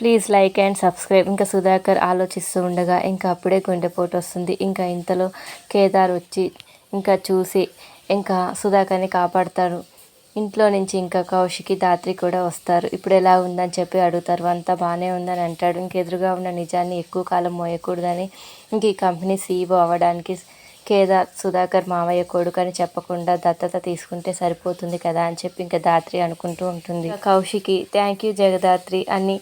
Please like and subscribe ఇంకా సుధాకర్ ఆలోచిస్తూ ఉండగా ఇంకా అప్పుడే గుండెపోటు వస్తుంది. ఇంకా ఇంతలో కేదార్ వచ్చి ఇంకా చూసి ఇంకా సుధాకర్ని కాపాడతారు. ఇంట్లో నుంచి ఇంకా కౌశికి దాత్రి కూడా వస్తారు. ఇప్పుడు ఎలా ఉందని చెప్పి అడుగుతారు. అంతా బాగానే ఉందని అంటాడు. ఇంకెదురుగా ఉన్న నిజాన్ని ఎక్కువ కాలం మోయకూడదని ఇంక ఈ కంపెనీ సీఈఓ అవ్వడానికి కేదార్ సుధాకర్ మావయ్య కొడుకు అని చెప్పకుండా దత్తత తీసుకుంటే సరిపోతుంది కదా అని చెప్పి ఇంకా దాత్రి అనుకుంటూ ఉంటుంది. Kaushiki thank you Jagadhatri. అని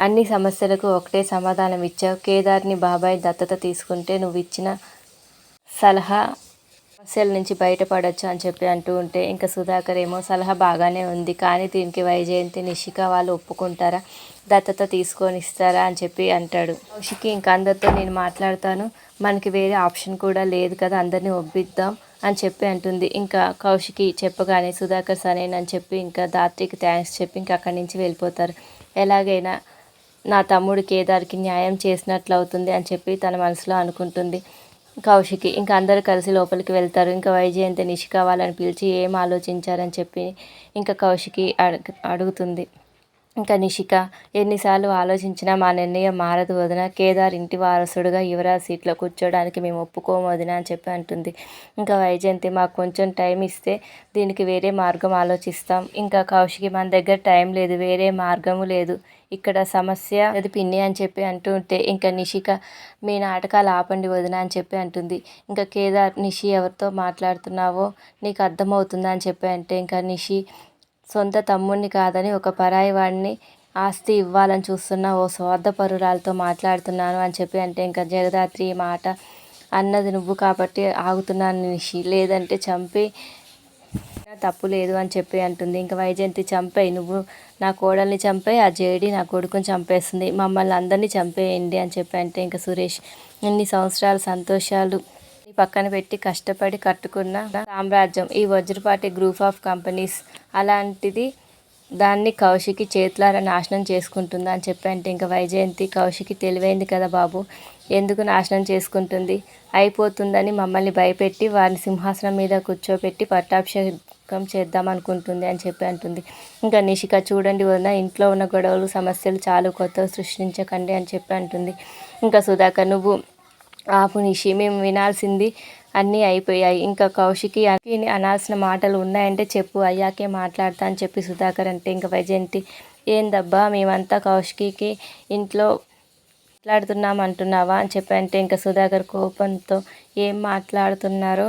అన్ని సమస్యలకు ఒకటే సమాధానం ఇచ్చావు. కేదార్ని బాబాయ్ దత్తత తీసుకుంటే నువ్వు ఇచ్చిన సలహా సమస్యల నుంచి బయటపడొచ్చు అని చెప్పి అంటూ ఉంటే ఇంకా సుధాకర్ ఏమో సలహా బాగానే ఉంది కానీ దీనికి వైజయంతి నిషిక వాళ్ళు ఒప్పుకుంటారా? దత్తత తీసుకొని ఇస్తారా అని చెప్పి అంటాడు. కౌశికి ఇంకా అందరితో నేను మాట్లాడతాను మనకి వేరే ఆప్షన్ కూడా లేదు కదా అందరినీ ఒప్పిద్దాం అని చెప్పి అంటుంది. ఇంకా కౌశికి చెప్పగానే సుధాకర్ సరేనని చెప్పి ఇంకా దాత్రికి థ్యాంక్స్ చెప్పి ఇంకా అక్కడి నుంచి వెళ్ళిపోతారు. ఎలాగైనా నా తమ్ముడు కేదార్కి న్యాయం చేసినట్లు అవుతుంది అని చెప్పి తన మనసులో అనుకుంటుంది. కౌశికి. ఇంకా అందరూ కలిసి లోపలికి వెళ్తారు. ఇంకా వైజయంతి నిషిక వాళ్ళని పిలిచి ఏం ఆలోచించారని చెప్పి ఇంకా కౌశికి అడుగు అడుగుతుంది. ఇంకా నిషిక ఎన్నిసార్లు ఆలోచించినా మా నిర్ణయం మారదు వదిన. కేదార్ ఇంటి వారసుడుగా యువరాజ్ సీట్లో కూర్చోడానికి మేము ఒప్పుకోము వదిన అని చెప్పి అంటుంది. ఇంకా వైజయంతి మాకు కొంచెం టైం ఇస్తే దీనికి వేరే మార్గం ఆలోచిస్తాం. ఇంకా కౌశికి మన దగ్గర టైం లేదు వేరే మార్గము లేదు. ఇక్కడ సమస్య అది పిన్ని అని చెప్పి అంటూ ఉంటే ఇంకా నిషిక మీ నాటకాలు ఆపండి వదిన అని చెప్పి అంటుంది. ఇంకా కేదార్ నిషి ఎవరితో మాట్లాడుతున్నావో నీకు అర్థమవుతుందా అని చెప్పి అంటే ఇంకా నిషి సొంత తమ్ముణ్ణి కాదని ఒక పరాయి వాడిని ఆస్తి ఇవ్వాలని చూస్తున్న ఓ స్వార్థపరురాలతో మాట్లాడుతున్నాను అని చెప్పి అంటే ఇంకా జగదాత్రి మాట అన్నది నువ్వు కాబట్టి ఆగుతున్నాను నిషి. లేదంటే చంపి తప్పు లేదు అని చెప్పి అంటుంది. ఇంకా వైజయంతి చంపేయి నువ్వు నా కోడల్ని చంపే ఆ జేడి నా కొడుకుని చంపేస్తుంది. మమ్మల్ని అందరినీ చంపేయండి అని చెప్పి అంటే ఇంకా సురేష్ ఇన్ని సంవత్సరాల సంతోషాలు పక్కన పెట్టి కష్టపడి కట్టుకున్న సామ్రాజ్యం ఈ వజ్రపాటి గ్రూప్ ఆఫ్ కంపెనీస్. అలాంటిది దాన్ని కౌశికి చేతులారా నాశనం చేసుకుంటుంది అని చెప్పి అంటే ఇంకా వైజయంతి కౌశికి తెలివైంది కదా బాబు. ఎందుకు నాశనం చేసుకుంటుంది? అయిపోతుందని మమ్మల్ని భయపెట్టి వారిని సింహాసనం మీద కూర్చోబెట్టి పట్టాభిషేకం చేద్దాం అనుకుంటుంది అని చెప్పి అంటుంది. ఇంకా నిషిక చూడండి వదిన ఇంట్లో ఉన్న గొడవలు సమస్యలు చాలు కొత్త సృష్టించకండి అని చెప్పి అంటుంది. ఇంకా సుధాకర్ నువ్వు ఆపునిషి. మేము వినాల్సింది అన్నీ అయిపోయాయి. ఇంకా కౌశికి అనాల్సిన మాటలు ఉన్నాయంటే చెప్పు. అయ్యాకే మాట్లాడతా అని చెప్పి సుధాకర్ అంటే ఇంకా వైజయంతి ఏందబ్బా మేమంతా కౌశికి ఇంట్లో మాట్లాడుతున్నాం అంటున్నావా? అని చెప్పి అంటే ఇంకా సుధాకర్ కోపంతో ఏం మాట్లాడుతున్నారు?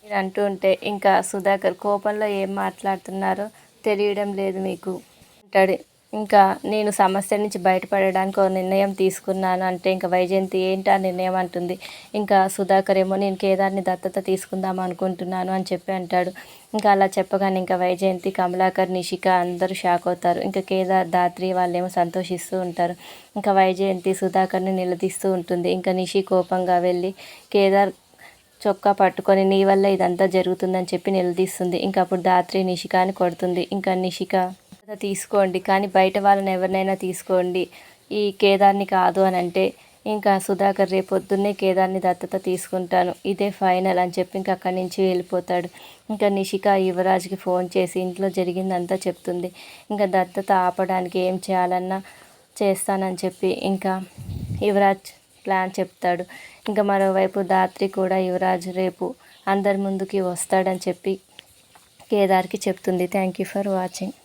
మీరు అంటూ ఉంటే ఇంకా సుధాకర్ కోపంలో ఏం మాట్లాడుతున్నారో? తెలియడం లేదు మీకు. అంటాడు. ఇంకా నేను సమస్య నుంచి బయటపడడానికి ఒక నిర్ణయం తీసుకున్నాను అంటే ఇంకా వైజయంతి ఏంటి ఆ నిర్ణయం అంటుంది. ఇంకా సుధాకర్ ఏమో నేను కేదార్ని దత్తత తీసుకుందాం అనుకుంటున్నాను అని చెప్పి అంటాడు. ఇంకా అలా చెప్పగానే ఇంకా వైజయంతి కమలాకర్ నిషిక అందరూ షాక్ అవుతారు. ఇంకా కేదార్ దాత్రి వాళ్ళేమో సంతోషిస్తూ ఉంటారు. ఇంకా వైజయంతి సుధాకర్ని నిలదీస్తూ ఉంటుంది. ఇంకా నిషి కోపంగా వెళ్ళి కేదార్ చొక్కా పట్టుకొని నీ వల్ల ఇదంతా జరుగుతుందని చెప్పి నిలదీస్తుంది. ఇంకా అప్పుడు దాత్రి నిషికాని కొడుతుంది. ఇంకా నిషిక తీసుకోండి. కానీ బయట వాళ్ళని ఎవరినైనా తీసుకోండి. ఈ కేదార్ని కాదు అని అంటే ఇంకా సుధాకర్ రేపొద్దున్నే కేదార్ని దత్తత తీసుకుంటాను. ఇదే ఫైనల్ అని చెప్పి ఇంకా అక్కడి నుంచి వెళ్ళిపోతాడు. ఇంకా నిషిక యువరాజ్కి ఫోన్ చేసి ఇంట్లో జరిగిందంతా చెప్తుంది. ఇంకా దత్తత ఆపడానికి ఏం చేయాలన్నా చేస్తానని చెప్పి ఇంకా యువరాజ్ ప్లాన్ చెప్తాడు. ఇంకా మరోవైపు దాత్రి కూడా యువరాజ్ రేపు అందరి ముందుకి వస్తాడని చెప్పి కేదార్కి చెప్తుంది. Thank you for watching.